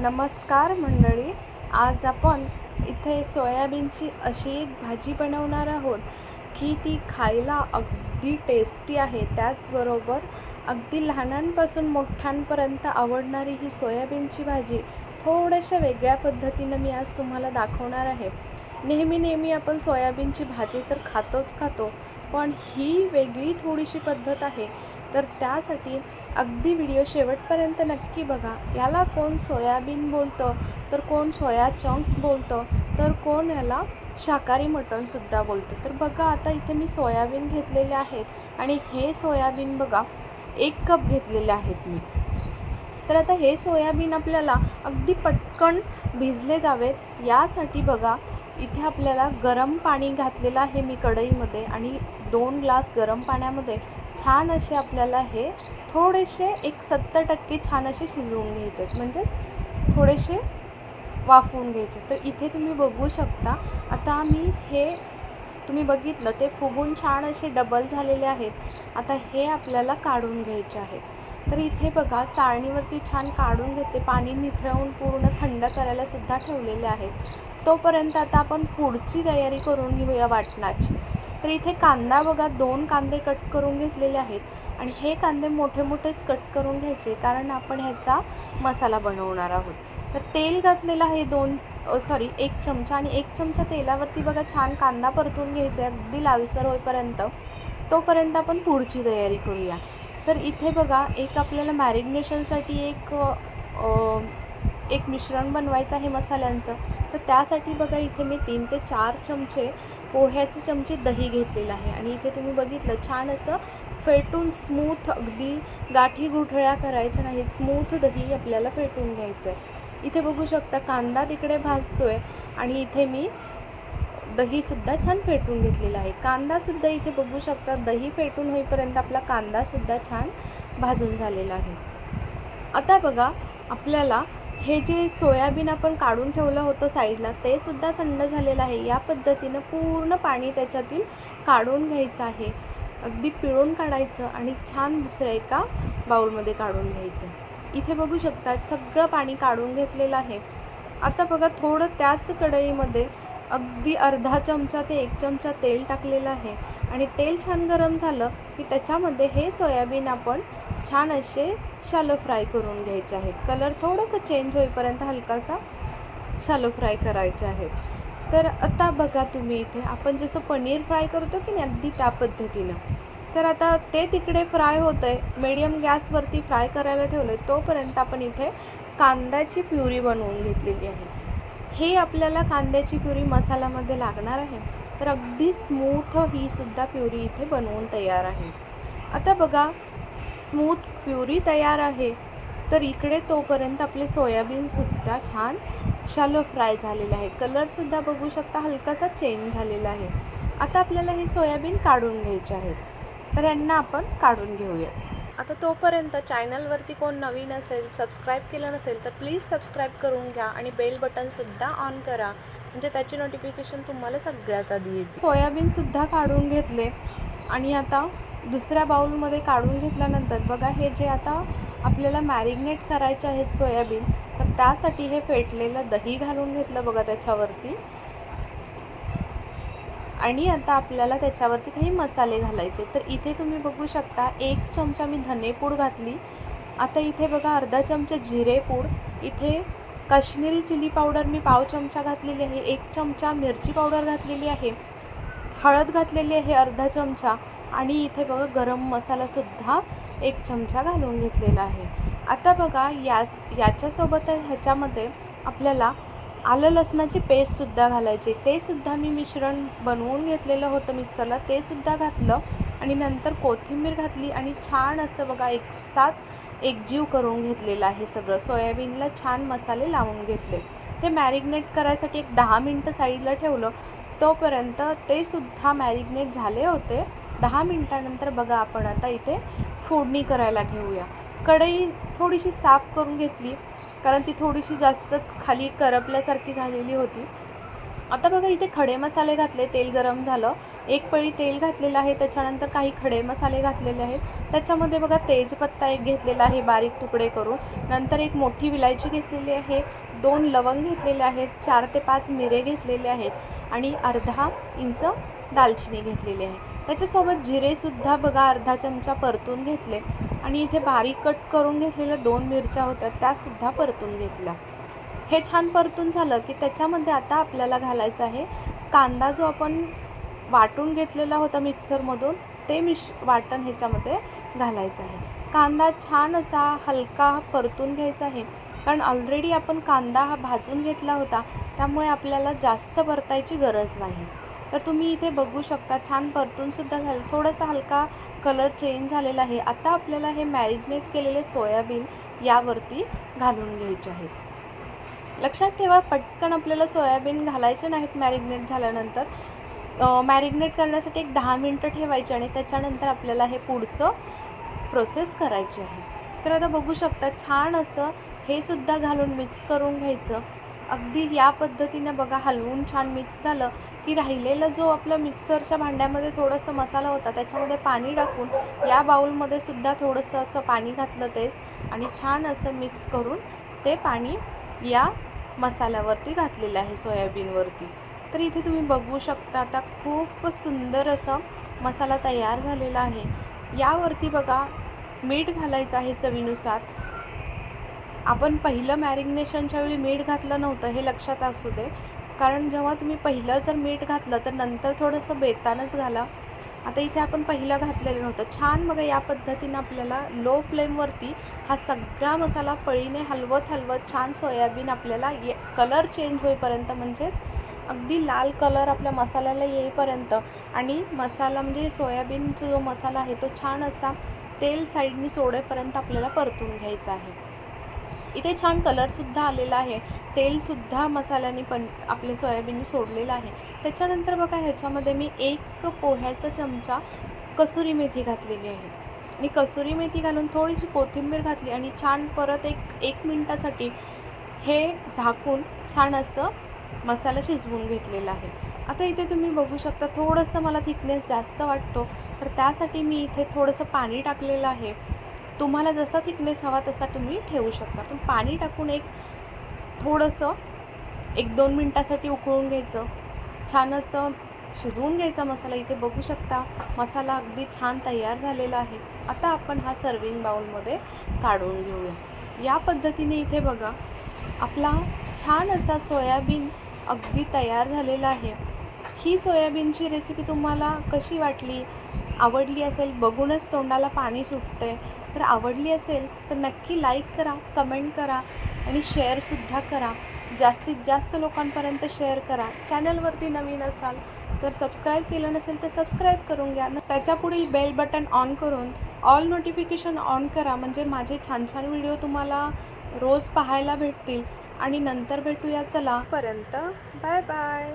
नमस्कार मंडळी आज आपण इथे सोयाबीनची अशी एक भाजी बनवणार आहोत की ती खायला अगदी टेस्टी आहे. त्याचबरोबर अगदी लहानांपासून मोठ्यांपर्यंत आवडणारी ही सोयाबीनची भाजी थोड्याशा वेगळ्या पद्धतीनं मी आज तुम्हाला दाखवणार आहे. नेहमी नेहमी आपण सोयाबीनची भाजी तर खातोच खातो पण ही वेगळी थोडीशी पद्धत आहे. तर त्यासाठी अगदी व्हिडिओ शेवटपर्यंत नक्की बघा. याला कोण सोयाबीन बोलतं? तर कोण सोया चंक्स बोलतं? तर कोण याला शाकाहारी मटणसुद्धा बोलतं? तर बघा आता इथे मी सोयाबीन घेतलेले आहेत. आणि हे सोयाबीन बघा एक कप घेतलेले आहेत मी. तर आता हे सोयाबीन आपल्याला अगदी पटकन भिजले जावेत. यासाठी बघा इथे आपल्याला गरम पाणी घातलेलं आहे मी कढईमध्ये. आणि दोन ग्लास गरम पाण्यामध्ये. छान असे आपल्याला हे थोडेसे एक सत्तर टक्के छान असे शिजवून घ्यायचे आहेत. म्हणजेच थोडेसे वाफवून घ्यायचे तर इथे तुम्ही बघू शकता आता मी हे तुम्ही बघितलं ते फुगून छान असे डबल झालेले आहेत. आता हे आपल्याला काढून घ्यायचे आहेत. तर इथे बघा चाळणीवरती छान काढून घेतले पाणी निथळवून पूर्ण थंड करायला सुद्धा ठेवलेले आहेत. तोपर्यंत आता आपण पुढची तयारी करून घेऊया वाटणाची. तर इथे कांदा बघा दोन कांदे कट करून घेतलेले आहेत. आणि हे कांदे मोठे मोठेच कट करून घ्यायचे कारण आपण ह्याचा मसाला बनवणार आहोत. तर तेल घातलेलं आहे दोन सॉरी एक चमचा. आणि एक चमचा तेलावरती बघा छान कांदा परतून घ्यायचा आहे. अगदी लालसर होईपर्यंत. तोपर्यंत आपण पुढची तयारी करूया. तर इथे बघा एक आपल्याला मॅरिग्नेशनसाठी एक एक मिश्रण बनवायचं आहे मसाल्यांचं. तर त्यासाठी बघा इथे मी तीन ते चार चमचे पोह्याचे चमचे दही घेतलेलं आहे. आणि इथे तुम्ही बघितलं छान असं फेटून स्मूथ अगदी गाठी गुठळ्या करायच्या नाहीत. स्मूथ दही आपल्याला फेटून घ्यायचं आहे इथे बघू शकता कांदा तिकडे भाजतोय. आणि इथे मी दहीसुद्धा छान फेटून घेतलेला आहे. कांदासुद्धा इथे बघू शकता दही फेटून होईपर्यंत आपला कांदासुद्धा छान भाजून झालेला आहे. आता बघा आपल्याला हे जे सोयाबीन आपण काढून ठेवलं होतं साईडला ते सुद्धा थंड झालेलं आहे. या पद्धतीनं पूर्ण पाणी त्याच्यातील काढून घ्यायचं आहे. अगदी पिळून काढायचं आणि छान दुसऱ्या एका बाऊलमध्ये काढून घ्यायचं. इथे बघू शकता सगळं पाणी काढून घेतलेलं आहे. आता बघा थोडं त्याच कढईमध्ये अगदी अर्धा चमचा ते एक चमचा तेल टाकलेलं आहे. आणि तेल छान गरम झालं की त्याच्यामध्ये हे सोयाबीन आपण छान असे शालो फ्राय करून घ्यायचे आहेत. कलर थोडासा चेंज होईपर्यंत हलकासा शालो फ्राय करायचे आहेत. तर आता बघा तुम्ही इथे आपण जसं पनीर फ्राय करतो की नाही अगदी त्या पद्धतीनं. तर आता ते तिकडे फ्राय होतं आहे मिडियम गॅसवरती फ्राय करायला ठेवलं आहे तोपर्यंत आपण इथे कांद्याची प्युरी बनवून घेतलेली आहे. हे आपल्याला कांद्याची प्युरी मसाल्यामध्ये लागणार आहे. तर अगदी स्मूथ ही सुद्धा प्युरी इथे बनवून तयार आहे. आता बघा स्मूथ प्युरी तयार आहे. तर इकडे तोपर्यंत आपले सोयाबीनसुद्धा छान शालो फ्राय झालेलं आहे. कलरसुद्धा बघू शकता हलकासा चेंज झालेला आहे. आता आपल्याला हे सोयाबीन काढून घ्यायचे आहेत तर यांना आपण काढून घेऊया. आता तोपर्यंत चॅनलवरती कोण नवीन असेल सबस्क्राईब केलं नसेल तर प्लीज सबस्क्राईब करून घ्या आणि बेल बटनसुद्धा ऑन करा. म्हणजे त्याची नोटिफिकेशन तुम्हाला सगळ्यात आधी येते. सोयाबीनसुद्धा काढून घेतले आणि आता दुसऱ्या बाउलमध्ये काढून घेतल्यानंतर बघा हे जे आता आपल्याला मॅरिनेट करायचे आहे सोयाबीन तर त्यासाठी हे फेटलेलं दही घालून घेतलं बघा त्याच्यावरती. आणि आता आपल्याला त्याच्यावरती काही मसाले घालायचे. तर इथे तुम्ही बघू शकता एक चमचा मी धनेपूड घातली. आता इथे बघा अर्धा चमचा जिरेपूड इथे काश्मीरी चिली पावडर मी पाव चमचा घातलेली आहे एक चमचा मिरची पावडर घातलेली आहे हळद घातलेली आहे अर्धा चमचा. आणि इथे बघा गरम मसालासुद्धा एक चमचा घालून घेतलेला आहे. आता बघा यास याच्यासोबत ह्याच्यामध्ये आपल्याला आलं लसणाची पेस्टसुद्धा घालायची. तेसुद्धा मी मिश्रण बनवून घेतलेलं होतं मिक्सरला तेसुद्धा घातलं आणि नंतर कोथिंबीर घातली आणि छान असं बघा एक साथ एकजीव करून घेतलेलं आहे सगळं. सोयाबीनला छान मसाले लावून घेतले. ते मॅरिनेट करायसाठी एक दहा मिनटं साईडला ठेवलं. तोपर्यंत ते सुद्धा मॅरिनेट झाले होते. दहा मिनटानंतर बघा आपण आता इथे फोडणी करायला घेऊया. कढई थोडीशी साफ करून घेतली कारण ती थोडीशी जास्तच खाली करपल्यासारखी झालेली होती. आता बघा इथे खडे मसाले घातले तेल गरम झालं. एक पळी तेल घातलेलं आहे त्याच्यानंतर काही खडे मसाले घातलेले आहेत. त्याच्यामध्ये बघा तेजपत्ता एक घेतलेला आहे बारीक तुकडे करून. नंतर एक मोठी विलायची घेतलेली आहे दोन लवंग घेतलेले आहेत चार ते पाच मिरे घेतलेले आहेत आणि अर्धा इंच दालचिनी घेतलेली आहे. त्याच्यासोबत जिरेसुद्धा बघा अर्धा चमचा परतून घेतले. आणि इथे बारीक कट करून घेतलेल्या दोन मिरच्या होत्या त्यासुद्धा परतून घेतल्या. हे छान परतून झालं की त्याच्यामध्ये आता आपल्याला घालायचं आहे कांदा जो आपण वाटून घेतलेला होता मिक्सरमधून ते मिश वाटण ह्याच्यामध्ये घालायचं आहे. कांदा छान असा हलका परतून घ्यायचा आहे कारण ऑलरेडी आपण कांदा हा भाजून घेतला होता त्यामुळे आपल्याला जास्त परतायची गरज नाही. तर तुम्ही इथे बघू शकता छान परतूनसुद्धा झालं. थोडासा हलका कलर चेंज झालेला आहे. आता आपल्याला हे मॅरिनेट केलेले सोयाबीन यावरती घालून घ्यायचे आहेत. लक्षात ठेवा पटकन आपल्याला सोयाबीन घालायचे नाहीत मॅरिनेट झाल्यानंतर. मॅरिनेट करण्यासाठी एक दहा मिनटं ठेवायचे आणि त्याच्यानंतर आपल्याला हे पुढचं प्रोसेस करायची आहे. तर आता बघू शकता छान असं हे सुद्धा घालून मिक्स करून घ्यायचं. अगदी या पद्धतीनं बघा हलवून छान मिक्स झालं. की राहिलेला जो आपला मिक्सरच्या भांड्यामध्ये थोडंसं मसाला होता त्याच्यामध्ये पाणी टाकून या बाऊलमध्ये सुद्धा थोडंसं असं पाणी घातलं तेच आणि छान असं मिक्स करून ते पाणी या मसाल्यावरती घातलेलं आहे सोयाबीनवरती. तर इथे तुम्ही बघू शकता आता खूप सुंदर असं मसाला तयार झालेला आहे. यावरती बघा मीठ घालायचं आहे चवीनुसार. आपण पहिलं मॅरिनेशनच्या वेळी मीठ घातलं नव्हतं हे लक्षात असू दे. कारण जेव्हा तुम्ही पहिलं जर मीठ घातलं तर नंतर थोडंसं बेतानच घाला. आता इथे आपण पहिलं घातलेलं नव्हतं. छान बघा या पद्धतीनं आपल्याला लो फ्लेमवरती हा सगळा मसाला पळीने हलवत हलवत छान सोयाबीन आपल्याला ये कलर चेंज होईपर्यंत म्हणजेच अगदी लाल कलर आपल्या मसाल्याला येईपर्यंत आणि मसाला म्हणजे सोयाबीनचा जो मसाला आहे तो छान असा तेल साईडनी सोडेपर्यंत आपल्याला परतून घ्यायचा आहे. इथे छान कलरसुद्धा आलेला आहे. तेलसुद्धा मसाल्याने पण आपले सोयाबीनने सोडलेलं आहे. त्याच्यानंतर बघा ह्याच्यामध्ये मी एक पोह्याचा चमचा कसुरी मेथी घातलेली आहे. मी कसुरी मेथी घालून थोडीशी कोथिंबीर घातली आणि छान परत एक एक मिनटासाठी हे झाकून छान असं मसाला शिजवून घेतलेला आहे. आता इथे तुम्ही बघू शकता थोडंसं मला थिकनेस जास्त वाटतो. तर त्यासाठी मी इथे थोडंसं पाणी टाकलेलं आहे. तुम्हाला जसा थिकनेस हवा तसा तुम्ही ठेवू शकता. पण पाणी टाकून एक थोडंसं एक दोन मिनटासाठी उकळून घ्यायचं. छान असं शिजवून घ्यायचा मसाला. इथे बघू शकता मसाला अगदी छान तयार झालेला आहे. आता आपण हा सर्विंग बाउलमध्ये काढून घेऊया. या पद्धतीने इथे बघा आपला छान असा सोयाबीन अगदी तयार झालेला आहे. ही सोयाबीनची रेसिपी तुम्हाला कशी वाटली? आवडली असेल? बघूनच तोंडाला पाणी सुटते तर आवडली असेल तर नक्की लाईक करा कमेंट करा आणि शेअरसुद्धा करा. जास्तीत जास्त लोकांपर्यंत शेअर करा. चॅनलवरती नवीन असाल तर सबस्क्राईब केलं नसेल तर सबस्क्राईब करून घ्या. न बेल बटन ऑन करून ऑल नोटिफिकेशन ऑन करा. म्हणजे माझे छान छान व्हिडिओ तुम्हाला रोज पाहायला भेटतील. आणि नंतर भेटूया. चला. पर्यंत बाय बाय